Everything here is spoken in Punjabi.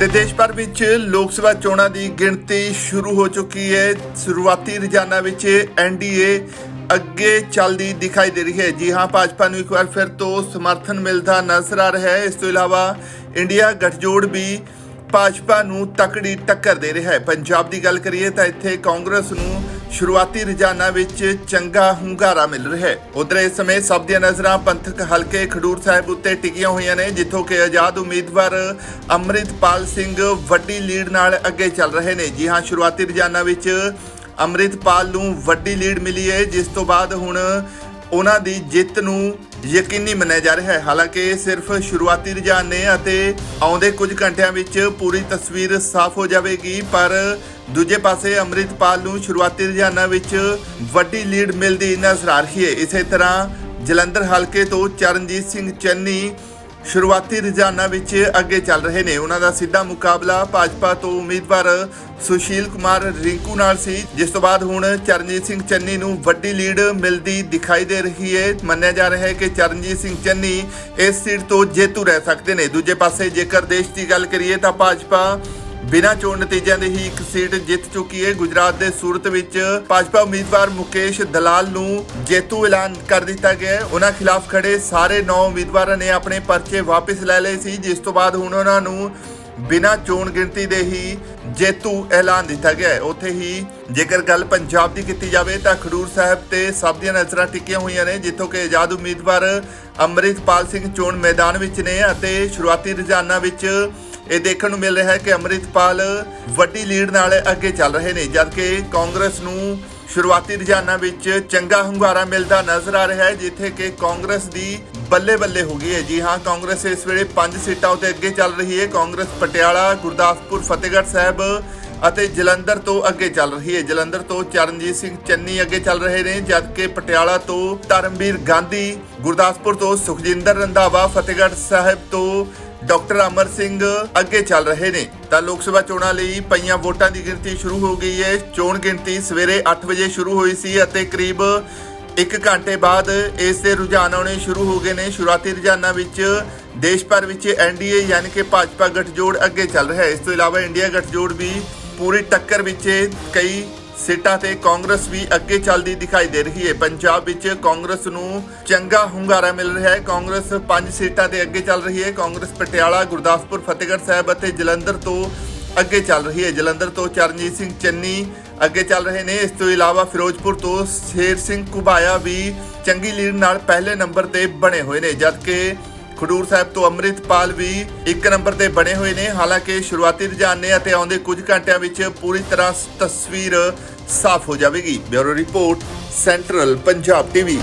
ਤੇ ਦੇਸ਼ ਭਰ ਵਿੱਚ ਲੋਕ ਸਭਾ ਚੋਣਾਂ ਦੀ ਗਿਣਤੀ ਸ਼ੁਰੂ ਹੋ ਚੁੱਕੀ ਹੈ। ਸ਼ੁਰੂਆਤੀ ਰੁਝਾਨਾਂ ਵਿੱਚ ਐਨਡੀਏ ਅੱਗੇ ਚੱਲਦੀ ਦਿਖਾਈ ਦੇ ਰਹੀ ਹੈ। ਜੀ ਹਾਂ, ਭਾਜਪਾ ਨੂੰ ਇੱਕ ਵਾਰ ਫਿਰ ਤੋਂ ਸਮਰਥਨ ਮਿਲਦਾ ਨਜ਼ਰ ਆ ਰਿਹਾ ਹੈ। ਇਸ ਤੋਂ ਇਲਾਵਾ ਇੰਡੀਆ ਗਠਜੋੜ ਵੀ ਭਾਜਪਾ ਨੂੰ ਤਕੜੀ ਟੱਕਰ ਦੇ ਰਿਹਾ ਹੈ। ਪੰਜਾਬ ਦੀ ਗੱਲ ਕਰੀਏ ਤਾਂ ਇੱਥੇ ਕਾਂਗਰਸ ਨੂੰ ਸ਼ੁਰੂਆਤੀ ਰੁਝਾਨਾਂ ਵਿੱਚ ਚੰਗਾ ਹੁੰਗਾਰਾ ਮਿਲ ਰਿਹਾ ਹੈ। ਉਧਰ ਇਸ ਸਮੇਂ ਸਭ ਦੀਆਂ ਨਜ਼ਰਾਂ ਪੰਥਕ ਹਲਕੇ ਖਡੂਰ ਸਾਹਿਬ ਉੱਤੇ ਟਿਕੀਆਂ ਹੋਈਆਂ ਨੇ, ਜਿੱਥੋਂ ਕਿ ਆਜ਼ਾਦ ਉਮੀਦਵਾਰ ਅੰਮ੍ਰਿਤਪਾਲ ਸਿੰਘ ਵੱਡੀ ਲੀਡ ਨਾਲ ਅੱਗੇ ਚੱਲ ਰਹੇ ਨੇ। ਜੀ ਹਾਂ, ਸ਼ੁਰੂਆਤੀ ਰੁਝਾਨਾਂ ਵਿੱਚ ਅੰਮ੍ਰਿਤਪਾਲ ਨੂੰ ਵੱਡੀ ਲੀਡ ਮਿਲੀ ਹੈ, ਜਿਸ ਤੋਂ ਬਾਅਦ ਹੁਣ ਉਹਨਾਂ ਦੀ ਜਿੱਤ ਨੂੰ ਯਕੀਨੀ ਮੰਨਿਆ ਜਾ ਰਿਹਾ ਹੈ। ਹਾਲਾਂਕਿ ਇਹ ਸਿਰਫ ਸ਼ੁਰੂਆਤੀ ਰੁਝਾਨ ਨੇ ਅਤੇ ਆਉਂਦੇ ਕੁਝ ਘੰਟਿਆਂ ਵਿੱਚ ਪੂਰੀ ਤਸਵੀਰ ਸਾਫ਼ ਹੋ ਜਾਵੇਗੀ, ਪਰ ਦੂਜੇ ਪਾਸੇ ਅੰਮ੍ਰਿਤਪਾਲ ਨੂੰ ਸ਼ੁਰੂਆਤੀ ਰੁਝਾਨਾਂ ਵਿੱਚ ਵੱਡੀ ਲੀਡ ਮਿਲਦੀ ਨਜ਼ਰ ਆ ਰਹੀ ਹੈ। ਇਸੇ ਤਰ੍ਹਾਂ ਜਲੰਧਰ ਹਲਕੇ ਤੋਂ ਚਰਨਜੀਤ ਸਿੰਘ ਚੰਨੀ ਸ਼ੁਰੂਆਤੀ ਰੁਝਾਨਾਂ ਵਿੱਚ ਅੱਗੇ ਚੱਲ ਰਹੇ ਨੇ। ਉਹਨਾਂ ਦਾ ਸਿੱਧਾ ਮੁਕਾਬਲਾ ਭਾਜਪਾ ਤੋਂ ਉਮੀਦਵਾਰ ਸੁਸ਼ੀਲ ਕੁਮਾਰ ਰਿੰਕੂ ਨਾਲ ਸੀ, ਜਿਸ ਤੋਂ ਬਾਅਦ ਹੁਣ ਚਰਨਜੀਤ ਸਿੰਘ ਚੰਨੀ ਨੂੰ ਵੱਡੀ ਲੀਡ ਮਿਲਦੀ ਦਿਖਾਈ ਦੇ ਰਹੀ ਹੈ ਮੰਨਿਆ ਜਾ ਰਿਹਾ ਹੈ ਕਿ ਚਰਨਜੀਤ ਸਿੰਘ ਚੰਨੀ ਇਸ ਸੀਟ ਤੋਂ ਜੇਤੂ ਰਹਿ ਸਕਦੇ ਨੇ। ਦੂਜੇ ਪਾਸੇ ਜੇਕਰ ਦੇਸ਼ ਦੀ ਗੱਲ ਕਰੀਏ ਤਾਂ ਭਾਜਪਾ ਬਿਨਾਂ ਚੋਣ ਨਤੀਜਿਆਂ ਦੇ ਹੀ ਇੱਕ ਸੀਟ ਜਿੱਤ ਚੁੱਕੀ ਹੈ ਗੁਜਰਾਤ ਦੇ ਸੂਰਤ ਵਿੱਚ ਭਾਜਪਾ ਉਮੀਦਵਾਰ ਮੁਕੇਸ਼ ਦਲਾਲ ਨੂੰ ਜੇਤੂ ਐਲਾਨ ਕਰ ਦਿੱਤਾ ਗਿਆ ਹੈ ਉਹਨਾਂ ਖਿਲਾਫ ਖੜੇ ਸਾਰੇ 9 ਉਮੀਦਵਾਰਾਂ ਨੇ ਆਪਣੇ ਪਰਚੇ ਵਾਪਸ ਲੈ ਲਏ ਸੀ, ਜਿਸ ਤੋਂ ਬਾਅਦ ਹੁਣ ਉਹਨਾਂ ਨੂੰ ਬਿਨਾਂ ਚੋਣ ਗਿਣਤੀ ਦੇ ਹੀ ਜੇਤੂ ਐਲਾਨ ਦਿੱਤਾ ਗਿਆ ਹੈ ਉੱਥੇ ਹੀ ਜੇਕਰ ਗੱਲ ਪੰਜਾਬ ਦੀ ਕੀਤੀ ਜਾਵੇ ਤਾਂ ਖਡੂਰ ਸਾਹਿਬ ਤੇ ਸਭ ਦੀਆਂ ਨਜ਼ਰਾਂ ਟਿਕੀਆਂ ਹੋਈਆਂ ਨੇ, ਜਿੱਥੋਂ ਕਿ ਆਜ਼ਾਦ ਉਮੀਦਵਾਰ ਅੰਮ੍ਰਿਤਪਾਲ ਸਿੰਘ ਚੋਣ ਮੈਦਾਨ ਵਿੱਚ ਨੇ ਅਤੇ ਸ਼ੁਰੂਆਤੀ ਰੁਝਾਨਾਂ ਵਿੱਚ ਇਹ ਦੇਖਣ ਨੂੰ ਮਿਲ ਰਿਹਾ ਹੈ ਕਿ ਅੰਮ੍ਰਿਤਪਾਲ ਵੱਡੀ ਲੀਡ ਨਾਲ ਅੱਗੇ ਚੱਲ ਰਹੇ ਨੇ, ਜਦਕਿ ਕਾਂਗਰਸ ਨੂੰ ਸ਼ੁਰੂਆਤੀ ਰੁਝਾਨਾਂ ਵਿੱਚ ਚੰਗਾ ਹੁੰਗਾਰਾ ਮਿਲਦਾ ਨਜ਼ਰ ਆ ਰਿਹਾ ਹੈ, ਜਿੱਥੇ ਕਿ ਕਾਂਗਰਸ ਦੀ ਬੱਲੇ ਬੱਲੇ ਹੋ ਗਈ ਹੈ। ਜੀ ਹਾਂ, ਕਾਂਗਰਸ ਇਸ ਵੇਲੇ 5 ਸੀਟਾਂ ਉੱਤੇ ਅੱਗੇ ਚੱਲ ਰਹੀ ਹੈ। ਕਾਂਗਰਸ ਪਟਿਆਲਾ, ਗੁਰਦਾਸਪੁਰ, ਫਤਿਹਗੜ੍ਹ ਸਾਹਿਬ ਅਤੇ ਜਲੰਧਰ ਤੋਂ ਅੱਗੇ ਚੱਲ ਰਹੀ ਹੈ। ਜਲੰਧਰ ਤੋਂ ਚਰਨਜੀਤ ਸਿੰਘ ਚੰਨੀ ਅੱਗੇ ਚੱਲ ਰਹੇ ਨੇ, ਜਦਕਿ ਪਟਿਆਲਾ ਤੋਂ ਧਰਮਵੀਰ ਗਾਂਧੀ, ਗੁਰਦਾਸਪੁਰ ਤੋਂ ਸੁਖਜਿੰਦਰ ਰੰਧਾਵਾ, ਫਤਿਹਗੜ੍ਹ ਸਾਹਿਬ ਤੋਂ ਡਾਕਟਰ ਅਮਰ ਸਿੰਘ ਅੱਗੇ ਚੱਲ ਰਹੇ ਨੇ। ਤਾਂ ਲੋਕ ਸਭਾ ਚੋਣਾਂ ਲਈ ਪਈਆਂ ਵੋਟਾਂ ਦੀ ਗਿਣਤੀ ਸ਼ੁਰੂ ਹੋ ਗਈ ਹੈ ਚੋਣ ਗਿਣਤੀ ਸਵੇਰੇ 8 ਵਜੇ ਸ਼ੁਰੂ ਹੋਈ ਸੀ ਅਤੇ ਕਰੀਬ 1 ਘੰਟੇ ਬਾਅਦ ਇਸ ਦੇ ਰੁਝਾਨ ਆਉਣੇ ਸ਼ੁਰੂ ਹੋ ਗਏ ਨੇ। ਸ਼ੁਰੂਆਤੀ ਰੁਝਾਨਾਂ ਵਿੱਚ ਦੇਸ਼ ਭਰ ਵਿੱਚ ਐਨਡੀਏ ਯਾਨੀ ਕਿ ਭਾਜਪਾ ਗਠਜੋੜ ਅੱਗੇ ਚੱਲ ਰਿਹਾ ਹੈ। ਇਸ ਤੋਂ ਇਲਾਵਾ ਇੰਡੀਆ ਗਠਜੋੜ ਵੀ ਪੂਰੀ ਟੱਕਰ ਵਿੱਚ ਕਈ ਸੀਟਾਂ ਤੇ ਕਾਂਗਰਸ ਵੀ ਅੱਗੇ ਚੱਲਦੀ ਦਿਖਾਈ ਦੇ ਰਹੀ ਹੈ। ਪੰਜਾਬ ਵਿੱਚ ਕਾਂਗਰਸ ਨੂੰ ਚੰਗਾ ਹੁੰਗਾਰਾ ਮਿਲ ਰਿਹਾ ਹੈ। ਕਾਂਗਰਸ 5 ਸੀਟਾਂ ਤੇ ਅੱਗੇ ਚੱਲ ਰਹੀ ਹੈ। ਕਾਂਗਰਸ ਪਟਿਆਲਾ, ਗੁਰਦਾਸਪੁਰ, ਫਤਿਹਗੜ੍ਹ ਸਾਹਿਬ ਅਤੇ ਜਲੰਧਰ ਤੋਂ ਅੱਗੇ ਚੱਲ ਰਹੀ ਹੈ। ਜਲੰਧਰ ਤੋਂ ਚਰਨਜੀਤ ਸਿੰਘ ਚੰਨੀ ਅੱਗੇ ਚੱਲ ਰਹੇ ਨੇ। ਇਸ ਤੋਂ ਇਲਾਵਾ ਫਿਰੋਜ਼ਪੁਰ ਤੋਂ ਸ਼ੇਰ ਸਿੰਘ ਕੁਬਾਇਆ ਵੀ ਚੰਗੀ ਲੀਡ ਨਾਲ ਪਹਿਲੇ ਨੰਬਰ ਤੇ ਬਣੇ ਹੋਏ ਨੇ, ਜਦਕਿ ਖਡੂਰ ਸਾਹਿਬ ਤੋਂ ਅੰਮ੍ਰਿਤਪਾਲ ਵੀ ਇੱਕ ਨੰਬਰ ਤੇ ਬਣੇ ਹੋਏ ਨੇ। ਹਾਲਾਂਕਿ ਸ਼ੁਰੂਆਤੀ ਰੁਝਾਨ ਨੇ ਅਤੇ ਆਉਂਦੇ ਕੁਝ ਘੰਟਿਆਂ ਵਿੱਚ ਪੂਰੀ ਤਰ੍ਹਾਂ ਤਸਵੀਰ ਸਾਫ਼ ਹੋ ਜਾਵੇਗੀ। Bureau report, central Punjab TV.